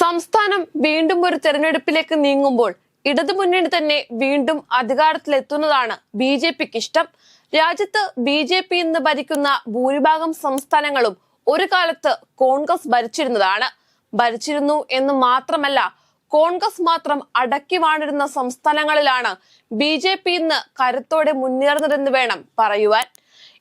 സംസ്ഥാനം വീണ്ടും ഒരു തെരഞ്ഞെടുപ്പിലേക്ക് നീങ്ങുമ്പോൾ ഇടതുമുന്നണി തന്നെ വീണ്ടും അധികാരത്തിലെത്തുന്നതാണ് ബി ജെ പിക്ക് ഇഷ്ടം രാജ്യത്ത് ബി ജെ പി ഇന്ന് ഭരിക്കുന്ന ഭൂരിഭാഗം സംസ്ഥാനങ്ങളും ഒരു കാലത്ത് കോൺഗ്രസ് ഭരിച്ചിരുന്നതാണ്. ഭരിച്ചിരുന്നു എന്ന് മാത്രമല്ല കോൺഗ്രസ് മാത്രം അടക്കി വാണിരുന്ന സംസ്ഥാനങ്ങളിലാണ് ബി ജെ പി ഇന്ന് കരുത്തോടെ മുന്നേറുന്നതെന്ന് വേണം പറയുവാൻ.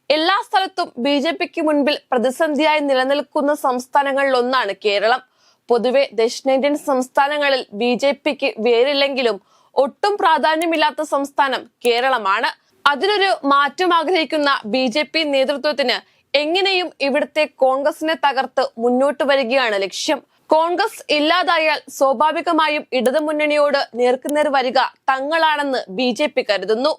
എല്ലാ സ്ഥലത്തും ബി ജെ പിക്ക് മുൻപിൽ പ്രതിസന്ധിയായി നിലനിൽക്കുന്ന സംസ്ഥാനങ്ങളിൽ ഒന്നാണ് കേരളം. പൊതുവെ ദക്ഷിണേന്ത്യൻ സംസ്ഥാനങ്ങളിൽ ബി ജെ പിക്ക് വേരില്ലെങ്കിലും ഒട്ടും പ്രാധാന്യമില്ലാത്ത സംസ്ഥാനം കേരളമാണ്. അതിനൊരു മാറ്റം ആഗ്രഹിക്കുന്ന ബി ജെ പി നേതൃത്വത്തിന് എങ്ങനെയും ഇവിടുത്തെ കോൺഗ്രസിനെ തകർത്ത് മുന്നോട്ട് വരികയാണ് ലക്ഷ്യം. കോൺഗ്രസ് ഇല്ലാതായാൽ സ്വാഭാവികമായും ഇടതുമുന്നണിയോട് നേർക്കുനേർ വരിക തങ്ങളാണെന്ന് ബി ജെ പി കരുതുന്നു.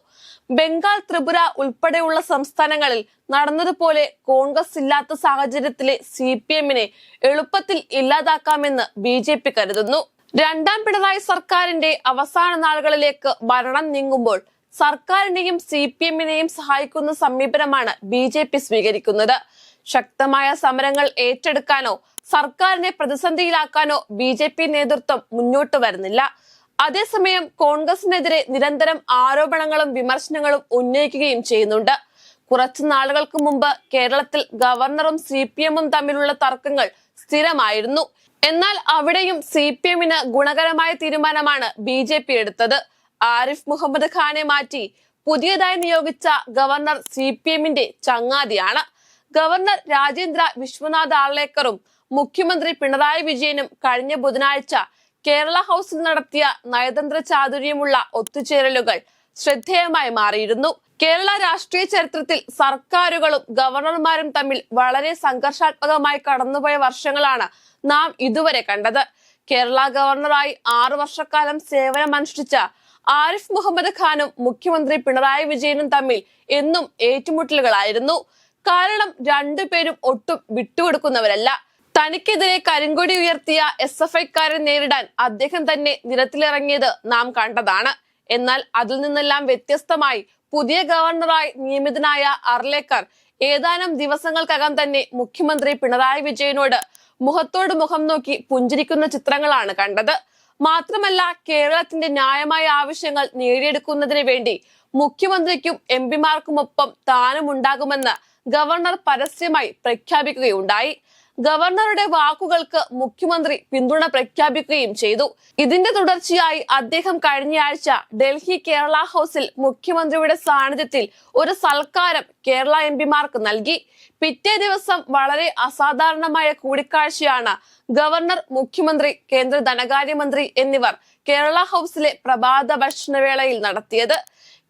ബംഗാൾ ത്രിപുര ഉൾപ്പെടെയുള്ള സംസ്ഥാനങ്ങളിൽ നടന്നതുപോലെ കോൺഗ്രസ് ഇല്ലാത്ത സാഹചര്യത്തിലെ സി പി എമ്മിനെ എളുപ്പത്തിൽ ഇല്ലാതാക്കാമെന്ന് ബി ജെ പി കരുതുന്നു. രണ്ടാം പിണറായി സർക്കാരിന്റെ അവസാന നാളുകളിലേക്ക് ഭരണം നീങ്ങുമ്പോൾ സർക്കാരിനെയും സി പി എമ്മിനെയും സഹായിക്കുന്ന സമീപനമാണ് ബി ജെ പി സ്വീകരിക്കുന്നത്. ശക്തമായ സമരങ്ങൾ ഏറ്റെടുക്കാനോ സർക്കാരിനെ പ്രതിസന്ധിയിലാക്കാനോ ബി ജെ പി നേതൃത്വം മുന്നോട്ട് വരുന്നില്ല. അതേസമയം കോൺഗ്രസിനെതിരെ നിരന്തരം ആരോപണങ്ങളും വിമർശനങ്ങളും ഉന്നയിക്കുകയും ചെയ്യുന്നുണ്ട്. കുറച്ചു നാളുകൾക്ക് മുമ്പ് കേരളത്തിൽ ഗവർണറും സി പി എമ്മും തമ്മിലുള്ള തർക്കങ്ങൾ സ്ഥിരമായിരുന്നു. എന്നാൽ അവിടെയും സി പി എമ്മിന് ഗുണകരമായ തീരുമാനമാണ് ബി ജെ പി എടുത്തത്. ആരിഫ് മുഹമ്മദ് ഖാനെ മാറ്റി പുതിയതായി നിയോഗിച്ച ഗവർണർ സി പി എമ്മിന്റെ ചങ്ങാതിയാണ്. ഗവർണർ രാജേന്ദ്ര വിശ്വനാഥ് ആളേക്കറും മുഖ്യമന്ത്രി പിണറായി വിജയനും കഴിഞ്ഞ ബുധനാഴ്ച കേരള ഹൗസിൽ നടത്തിയ നയതന്ത്ര ചാതുര്യമുള്ള ഒത്തുചേരലുകൾ ശ്രദ്ധേയമായി മാറിയിരുന്നു. കേരള രാഷ്ട്രീയ ചരിത്രത്തിൽ സർക്കാരുകളും ഗവർണർമാരും തമ്മിൽ വളരെ സംഘർഷാത്മകമായി കടന്നുപോയ വർഷങ്ങളാണ് നാം ഇതുവരെ കണ്ടത്. കേരള ഗവർണറായി ആറു വർഷക്കാലം സേവനമനുഷ്ഠിച്ച ആരിഫ് മുഹമ്മദ് ഖാനും മുഖ്യമന്ത്രി പിണറായി വിജയനും തമ്മിൽ എന്നും ഏറ്റുമുട്ടലുകളായിരുന്നു. കാരണം രണ്ടുപേരും ഒട്ടും വിട്ടുകൊടുക്കുന്നവരല്ല. തനിക്കെതിരെ കരിങ്കൊടി ഉയർത്തിയ എസ് എഫ് ഐക്കാരെ നേരിടാൻ അദ്ദേഹം തന്നെ നിരത്തിലിറങ്ങിയത് നാം കണ്ടതാണ്. എന്നാൽ അതിൽ നിന്നെല്ലാം വ്യത്യസ്തമായി പുതിയ ഗവർണറായി നിയമിതനായ അർലേക്കർ ഏതാനും ദിവസങ്ങൾക്കകം തന്നെ മുഖ്യമന്ത്രി പിണറായി വിജയനോട് മുഖത്തോട് മുഖം നോക്കി പുഞ്ചിരിക്കുന്ന ചിത്രങ്ങളാണ് കണ്ടത്. മാത്രമല്ല കേരളത്തിന്റെ ന്യായമായ ആവശ്യങ്ങൾ നേടിയെടുക്കുന്നതിന് വേണ്ടി മുഖ്യമന്ത്രിക്കും എം പിമാർക്കുമൊപ്പം താനും ഉണ്ടാകുമെന്ന് ഗവർണർ പരസ്യമായി പ്രഖ്യാപിക്കുകയുണ്ടായി. ഗവർണറുടെ വാക്കുകൾക്ക് മുഖ്യമന്ത്രി പിന്തുണ പ്രഖ്യാപിക്കുകയും ചെയ്തു. ഇതിന്റെ തുടർച്ചയായി അദ്ദേഹം കഴിഞ്ഞയാഴ്ച ഡൽഹി കേരള ഹൗസിൽ മുഖ്യമന്ത്രിയുടെ സാന്നിധ്യത്തിൽ ഒരു സൽക്കാരം കേരള എം പിമാർക്ക് നൽകി. പിറ്റേ ദിവസം വളരെ അസാധാരണമായ കൂടിക്കാഴ്ചയാണ് ഗവർണർ മുഖ്യമന്ത്രി കേന്ദ്ര ധനകാര്യമന്ത്രി എന്നിവർ കേരള ഹൗസിലെ പ്രഭാത ഭക്ഷണവേളയിൽ നടത്തിയത്.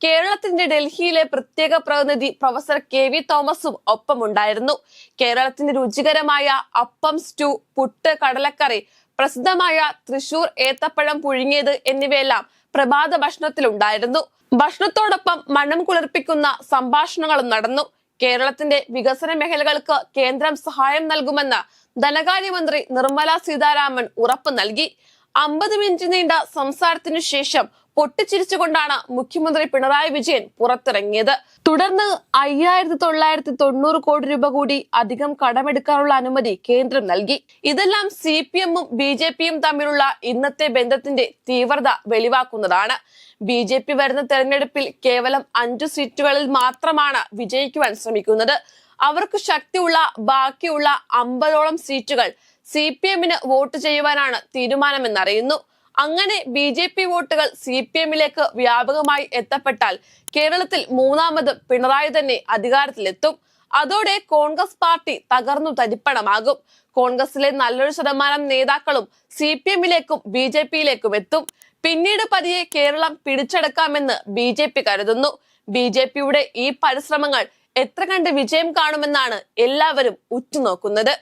കേരളത്തിന്റെ ഡൽഹിയിലെ പ്രത്യേക പ്രതിനിധി പ്രൊഫസർ കെ വി തോമസും ഒപ്പമുണ്ടായിരുന്നു. കേരളത്തിന്റെ രുചികരമായ അപ്പം സ്റ്റൂ പുട്ട് കടലക്കറി പ്രസിദ്ധമായ തൃശൂർ ഏത്തപ്പഴം പുഴുങ്ങിയത് എന്നിവയെല്ലാം പ്രഭാത ഭക്ഷണത്തിലുണ്ടായിരുന്നു. ഭക്ഷണത്തോടൊപ്പം മണം കുളിർപ്പിക്കുന്ന സംഭാഷണങ്ങളും നടന്നു. കേരളത്തിന്റെ വികസന മേഖലകൾക്ക് കേന്ദ്രം സഹായം നൽകുമെന്ന് ധനകാര്യമന്ത്രി നിർമ്മല സീതാരാമൻ ഉറപ്പ് നൽകി. അമ്പത് മിനിറ്റ് നീണ്ട സംസാരത്തിനു ശേഷം പൊട്ടിച്ചിരിച്ചുകൊണ്ടാണ് മുഖ്യമന്ത്രി പിണറായി വിജയൻ പുറത്തിറങ്ങിയത്. തുടർന്ന് അയ്യായിരത്തി തൊള്ളായിരത്തി തൊണ്ണൂറ് കോടി രൂപ കൂടി അധികം കടമെടുക്കാനുള്ള അനുമതി കേന്ദ്രം നൽകി. ഇതെല്ലാം സി പി എമ്മും ബി ജെ പിയും തമ്മിലുള്ള ഇന്നത്തെ ബന്ധത്തിന്റെ തീവ്രത വെളിവാക്കുന്നതാണ്. ബി ജെ പി വരുന്ന തെരഞ്ഞെടുപ്പിൽ കേവലം അഞ്ചു സീറ്റുകളിൽ മാത്രമാണ് വിജയിക്കുവാൻ ശ്രമിക്കുന്നത്. അവർക്ക് ശക്തിയുള്ള ബാക്കിയുള്ള അമ്പതോളം സീറ്റുകൾ സി പി എമ്മിന് വോട്ട് ചെയ്യുവാനാണ് തീരുമാനമെന്നറിയുന്നു. അങ്ങനെ ബി ജെ പി വോട്ടുകൾ സി പി എമ്മിലേക്ക് വ്യാപകമായി എത്തപ്പെട്ടാൽ കേരളത്തിൽ മൂന്നാമത് പിണറായി തന്നെ അധികാരത്തിലെത്തും. അതോടെ കോൺഗ്രസ് പാർട്ടി തകർന്നു തരിപ്പണമാകും. കോൺഗ്രസിലെ നല്ലൊരു ശതമാനം നേതാക്കളും സി പി എമ്മിലേക്കും ബി ജെ പിയിലേക്കും എത്തും. പിന്നീട് പതിയെ കേരളം പിടിച്ചെടുക്കാമെന്ന് ബി ജെ പി കരുതുന്നു. ബി ജെ പിയുടെ ഈ പരിശ്രമങ്ങൾ എത്ര കണ്ട് വിജയം കാണുമെന്നാണ് എല്ലാവരും ഉറ്റുനോക്കുന്നത്.